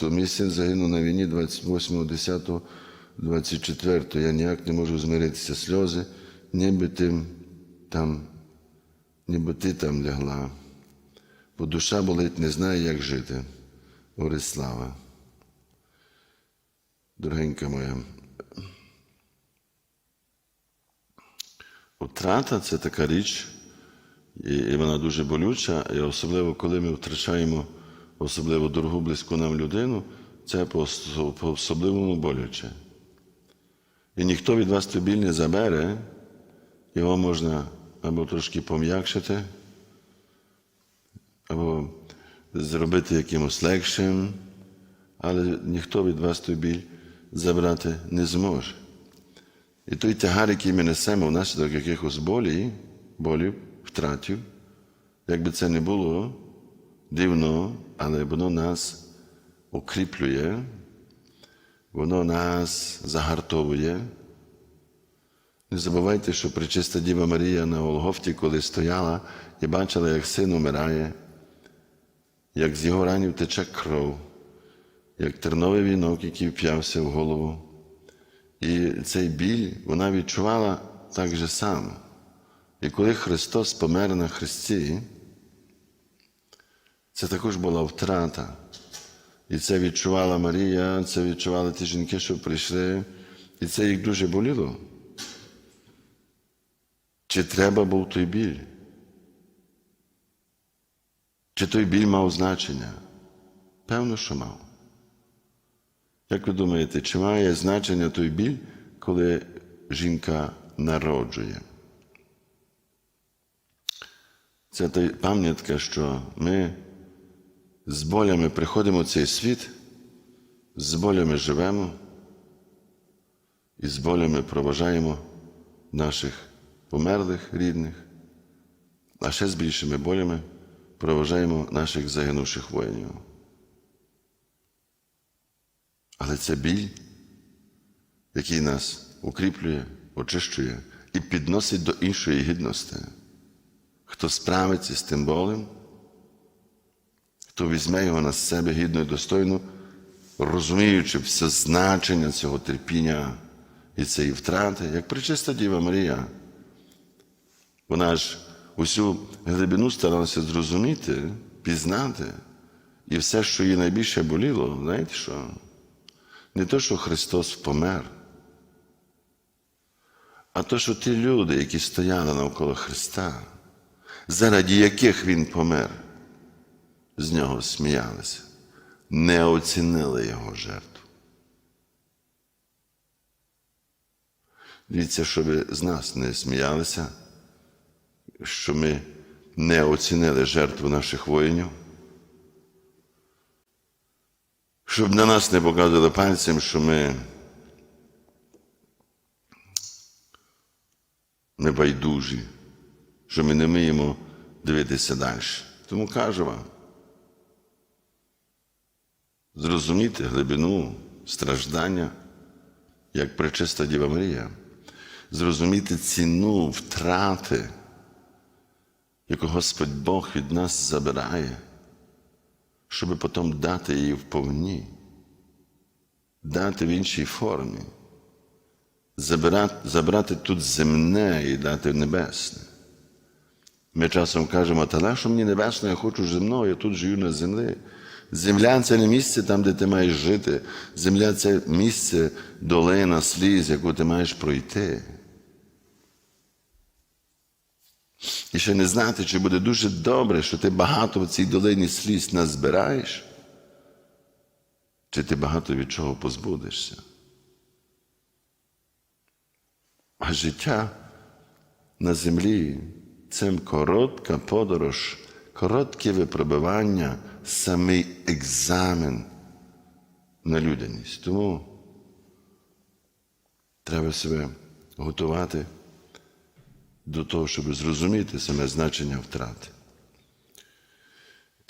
То мій син загинув на війні 28.10.24. Я ніяк не можу змиритися сльози, ніби тим там, ніби ти там лягла. Бо душа болить, не знає, як жити. Орислава. Дорогенька моя. Втрата це така річ, і вона дуже болюча, і особливо, коли ми втрачаємо особливо дорогу близьку нам людину, це по, особливому боляче. І ніхто від вас той біль не забере, його можна або трошки пом'якшити, або зробити якимось легшим, але ніхто від вас той біль забрати не зможе. І той тягар, який ми несемо внаслідок якихось болі, болів, втратів, як би це не було дивно, але воно нас укріплює, воно нас загартовує. Не забувайте, що пречиста Діва Марія на Голгофті, коли стояла і бачила, як син умирає, як з його ранів тече кров, як терновий вінок, який вп'явся в голову. І цей біль вона відчувала так же само. І коли Христос помер на Христі, це також була втрата. І це відчувала Марія, це відчували ті жінки, що прийшли, і це їх дуже боліло. Чи треба був той біль? Чи той біль мав значення? Певно, що мав. Як ви думаєте, чи має значення той біль, коли жінка народжує? Це та пам'ятка, що ми з болями приходимо в цей світ, з болями живемо і з болями проважаємо наших померлих рідних, а ще з більшими болями проважаємо наших загинувших воїнів. Але це біль, який нас укріплює, очищує і підносить до іншої гідності. Хто справиться з тим болем, хто візьме його на себе гідно і достойно, розуміючи все значення цього терпіння і цієї втрати, як причиста Діва Марія. Вона ж усю глибину старалася зрозуміти, пізнати, і все, що їй найбільше боліло, знаєте що? Не то, що Христос помер, а то, що ті люди, які стояли навколо Христа, заради яких Він помер, з нього сміялися, не оцінили Його жертву. Дивіться, що ви з нас не сміялися, що ми не оцінили жертву наших воїнів. Щоб на нас не показували пальцем, що ми не байдужі, що ми не вміємо дивитися далі. Тому кажу вам, зрозуміти глибину страждання, як пречиста Діва Марія, зрозуміти ціну втрати, яку Господь Бог від нас забирає щоб потім дати її вповні, дати в іншій формі, забирати, забрати тут земне і дати небесне. Ми часом кажемо, та що мені небесне, я хочу земного, я тут живу на землі. Земля це не місце там, де ти маєш жити. Земля це місце долина, сліз, яку ти маєш пройти. І ще не знати, чи буде дуже добре, що ти багато в цій долині сліз назбираєш, чи ти багато від чого позбудешся. А життя на землі це коротка подорож, коротке випробування, самий екзамен на людяність. Тому треба себе готувати до того, щоб зрозуміти саме значення втрати.